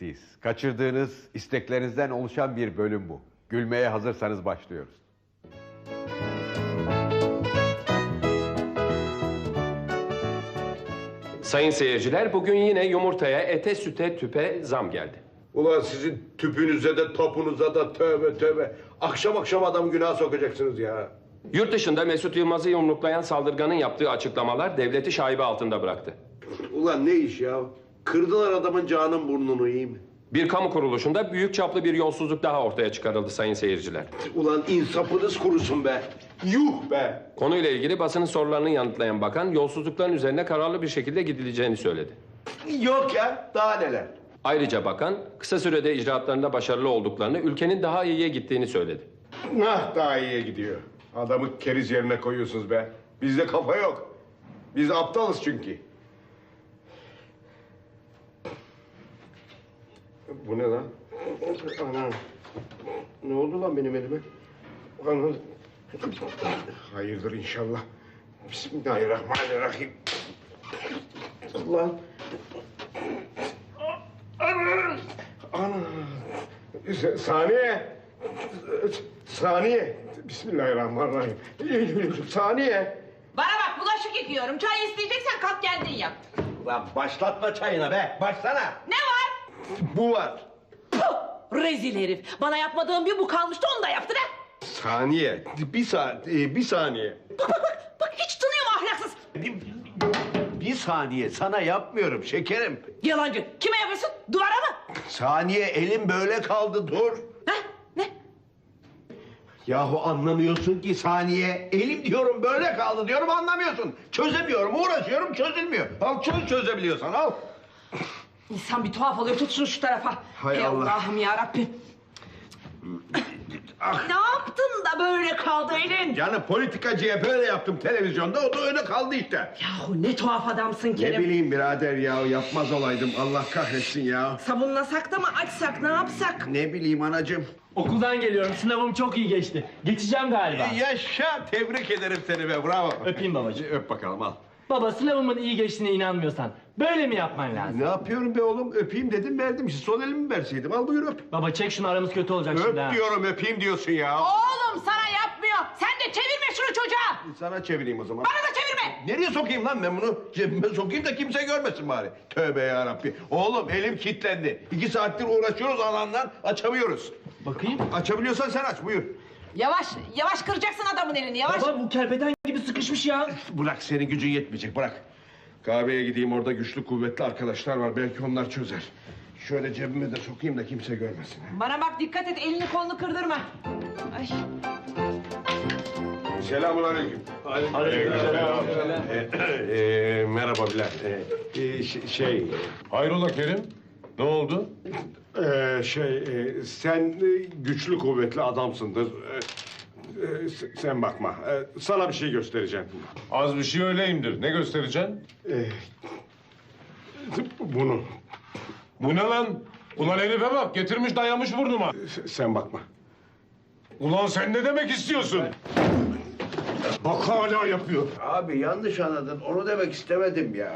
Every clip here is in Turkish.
birlikteyiz. Kaçırdığınız isteklerinizden oluşan bir bölüm bu. Gülmeye hazırsanız başlıyoruz. Sayın seyirciler bugün yine yumurtaya, ete, süte, tüpe zam geldi. Ulan sizin tüpünüze de topunuza da tövbe tövbe. Akşam akşam adam günah sokacaksınız ya. Yurt dışında Mesut Yılmaz'ı yumruklayan saldırganın yaptığı açıklamalar devleti şaibe altında bıraktı. Ulan ne iş ya? Kırdılar adamın canın burnunu iyi mi? Bir kamu kuruluşunda büyük çaplı bir yolsuzluk daha ortaya çıkarıldı sayın seyirciler. Ulan insafınız kurusun be. Yuh be. Konuyla ilgili basının sorularını yanıtlayan bakan yolsuzlukların üzerine kararlı bir şekilde gidileceğini söyledi. Yok ya daha neler. Ayrıca bakan kısa sürede icraatlarında başarılı olduklarını, ülkenin daha iyiye gittiğini söyledi. Nah daha iyiye gidiyor. Adamı keriz yerine koyuyorsunuz be. Bizde kafa yok. Biz aptalız çünkü. Bu ne lan? Ana. Ne oldu lan benim elime? Ana. Hayırdır inşallah. Bismillahirrahmanirrahim. Lan. Ana. Ana. S- Saniye. Saniye. Bismillahirrahmanirrahim. Saniye. Bana bak bulaşık yıkıyorum. Çay isteyeceksen kalk kendin yap. Lan başlatma çayına be. Başlana. Ne? Bu var. Puh, rezil herif. Bana yapmadığın bir bu kalmıştı onu da yaptı ne? Saniye. Bir saat, e, bir saniye. Bak bak bak. Bak hiç tanıyor mu ahlaksız? Bir, bir saniye sana yapmıyorum şekerim. Yalancı. Kime yapıyorsun? Duvara mı? Saniye elim böyle kaldı dur. Ha? Ne? Yahu anlamıyorsun ki saniye. Elim diyorum böyle kaldı diyorum anlamıyorsun. Çözemiyorum uğraşıyorum çözülmüyor. Al çöz çözebiliyorsan al. İnsan bir tuhaf oluyor. Tut şunu şu tarafa. Hay Ey Allah. Allah'ım yarabbim. Ah. Ne yaptın da böyle kaldı elin? Yani politikacıya böyle yaptım televizyonda o da öyle kaldı işte. Yahu ne tuhaf adamsın Ne Kerim. bileyim birader ya yapmaz olaydım Allah kahretsin ya. Sabunlasak da mı açsak ne yapsak? Ne bileyim anacığım. Okuldan geliyorum. Sınavım çok iyi geçti. Geçeceğim galiba. Yaşa tebrik ederim seni be bravo. Öpeyim babacığım. Öp bakalım al. Baba sınavımın iyi geçtiğine inanmıyorsan böyle mi yapman lazım? Ne yapıyorum be oğlum öpeyim dedim verdim. Sol elimi verseydim al buyur öp. Baba çek şunu aramız kötü olacak şimdi ha. Öp diyorum öpeyim diyorsun ya. Oğlum sana yapmıyor. Sen de çevirme şunu çocuğa. Sana çevireyim o zaman. Bana da çevirme. Nereye sokayım lan ben bunu? Cebime sokayım da kimse görmesin bari. Tövbe yarabbi. Oğlum elim kilitlendi. İki saattir uğraşıyoruz alandan açamıyoruz. Bakayım. Açabiliyorsan sen aç buyur. Yavaş, yavaş kıracaksın adamın elini yavaş. Baba bu kerpeten gibi sıkışmış ya. Bırak senin gücün yetmeyecek bırak. Kahveye gideyim orada güçlü kuvvetli arkadaşlar var. Belki onlar çözer. Şöyle cebime de sokayım da kimse görmesin. Bana bak dikkat et elini kolunu kırdırma. Ay. Selamun aleyküm. Aleykümselam. Ee, merhaba Bilal. Ee, e, şey, Hayrola Kerim? Ne oldu? e, şey, e, sen e, güçlü kuvvetli adamsındır. E, e, s- sen bakma. E, sana bir şey göstereceğim. Az bir şey öyleyimdir. Ne göstereceksin? E, bunu. Bu ne lan? Ulan Elif'e bak getirmiş dayamış burnuma. S- Sen bakma. Ulan sen ne demek istiyorsun? Bak hala yapıyor. Abi yanlış anladın. Onu demek istemedim ya.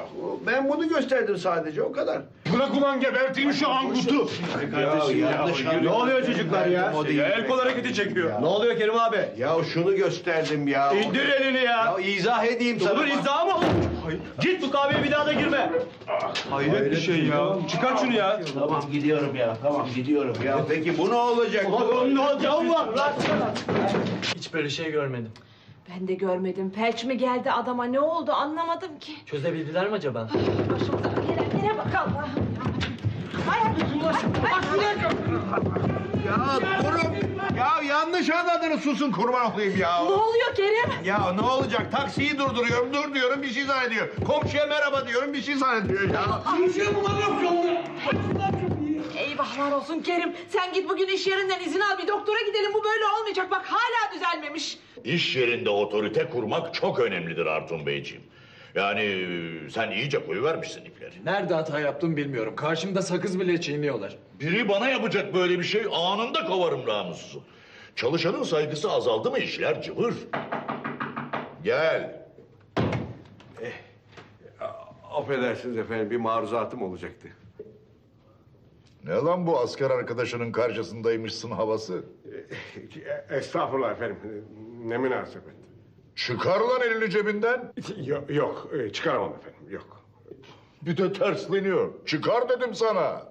Ben bunu gösterdim sadece o kadar. Bırak ulan geberteyim şu angutu. Ya, yanlış anladın. Ne oluyor çocuklar ya? O değil. El kol hareketi çekiyor. Ne oluyor Kerim abi? Ya şunu gösterdim ya. İndir elini ya. Ya izah edeyim sana. Olur izah mı? Git bu kahveye bir daha da girme. Hayret bir şey ya. Çıkar şunu ya. Tamam gidiyorum ya. Tamam gidiyorum ya. Peki bu ne olacak? Oğlum ne olacağı var lan? Hiç böyle şey görmedim. Ben de görmedim. Felç mi geldi adama ne oldu anlamadım ki. Çözebildiler mi acaba? Başımıza gelenlere bak Allah'ım ya. Ay, ay, ay, Ya durun. Ya yanlış anladınız susun kurban olayım ya. Ne oluyor Kerim? Ya ne olacak? Taksiyi durduruyorum, dur diyorum bir şey zannediyor. Komşuya merhaba diyorum bir şey zannediyor ya. Eyvahlar olsun Kerim. Sen git bugün iş yerinden izin al bir doktora gidelim. Bu böyle olmayacak. Bak hala düzelmemiş. İş yerinde otorite kurmak çok önemlidir Artun Beyciğim. Yani e, sen iyice koyuvermişsin ipleri. Nerede hata yaptım bilmiyorum. Karşımda sakız bile çiğniyorlar. Biri bana yapacak böyle bir şey anında kovarım namussuzu. Çalışanın saygısı azaldı mı işler cıvır. Gel. Affedersiniz efendim bir maruzatım olacaktı. Ne lan bu asker arkadaşının karşısındaymışsın havası? Estağfurullah efendim. Ne münasebet. Çıkar lan elini cebinden. Yok, yok e, çıkaramam efendim. Yok. Bir de tersleniyor. Çıkar dedim sana.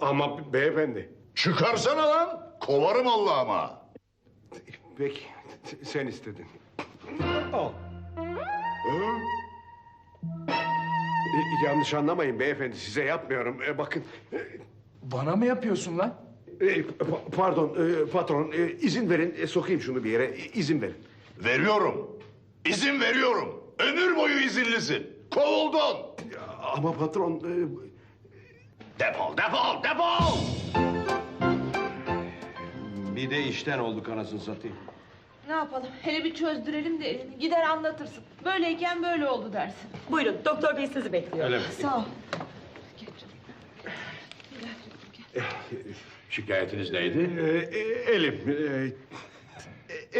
Ama beyefendi. Çıkarsana lan. Kovarım Allah'ıma. Peki sen istedin. Al. Yanlış anlamayın beyefendi size yapmıyorum. E, bakın. e, Bana mı yapıyorsun lan? e, pa- pardon e, patron e, izin verin e, sokayım şunu bir yere E, izin verin. Veriyorum. İzin veriyorum. Ömür boyu izinlisin. Kovuldun. Ama patron e, Defol defol defol. Bir de işten olduk anasını satayım. Ne yapalım? Hele bir çözdürelim de elini. Gider anlatırsın. Böyleyken böyle oldu dersin. Buyurun doktor bey sizi bekliyor. Öyle mi? Sağ ol. Şikayetiniz neydi? e, e, elim. e,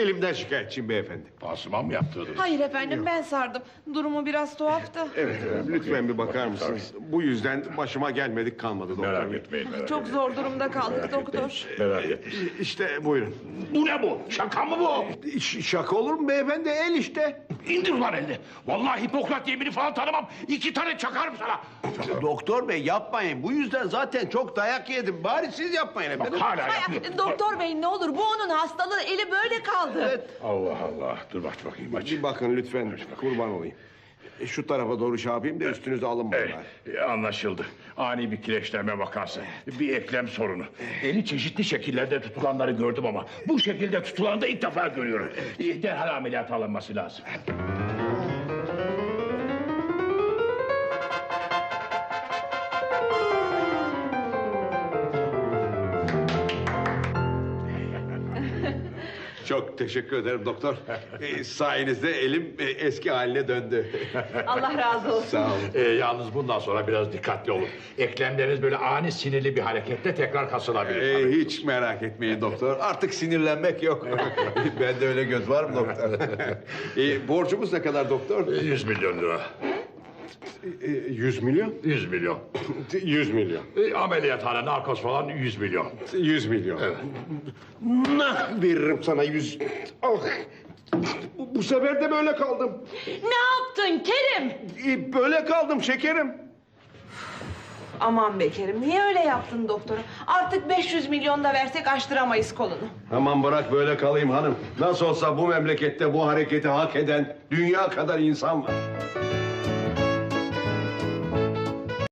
elimden şikayetçiyim beyefendi. Pansuman mı yaptırdınız? Hayır efendim ben sardım. Durumu biraz tuhaftı. Evet lütfen bir bakar mısınız? Bu yüzden başıma gelmedik kalmadı doktor Merak bey. etmeyin merak Çok zor durumda kaldık doktor. Merak etmeyin. İşte buyurun. Bu ne bu? Şaka mı bu? Ş- şaka olur mu beyefendi? El işte. İndir lan elini. Vallahi Hipokrat yemini falan tanımam. İki tane çakarım sana. Doktor bey yapmayın. Bu yüzden zaten çok dayak yedim. Bari siz yapmayın efendim. Bak hala Ay, yapıyor. doktor bey ne olur bu onun hastalığı eli böyle kaldı. Allah Allah. Dur aç bakayım aç. Bir bakın lütfen kurban olayım. E, Şu tarafa doğru şey yapayım da üstünüze Eh, bari. eh, anlaşıldı. Ani bir kireçlenme vakası. Bir eklem sorunu. Eli çeşitli şekillerde tutulanları gördüm ama... ...bu şekilde tutulanı da ilk defa görüyorum. Eh, Derhal ameliyata alınması lazım. Çok teşekkür ederim doktor. E, sayenizde elim e, eski haline döndü. Allah razı olsun. Sağ olun. Ee, yalnız bundan sonra biraz dikkatli olun. Eklemleriniz böyle ani sinirli bir hareketle tekrar kasılabilir. Ee, hiç merak etmeyin doktor. Artık sinirlenmek yok. Bende öyle göz var mı doktor? E, borcumuz ne kadar doktor? 100 milyon lira. E, 100 milyon? 100 milyon. 100 milyon. E, ameliyathane, narkoz falan 100 milyon. 100 milyon. Evet. Nah veririm sana 100. Ah. Bu, bu sefer de böyle kaldım. Ne yaptın Kerim? E, böyle kaldım şekerim. Aman be Kerim niye öyle yaptın doktora? Artık 500 milyon da versek açtıramayız kolunu. Aman bırak böyle kalayım hanım. Nasıl olsa bu memlekette bu hareketi hak eden dünya kadar insan var.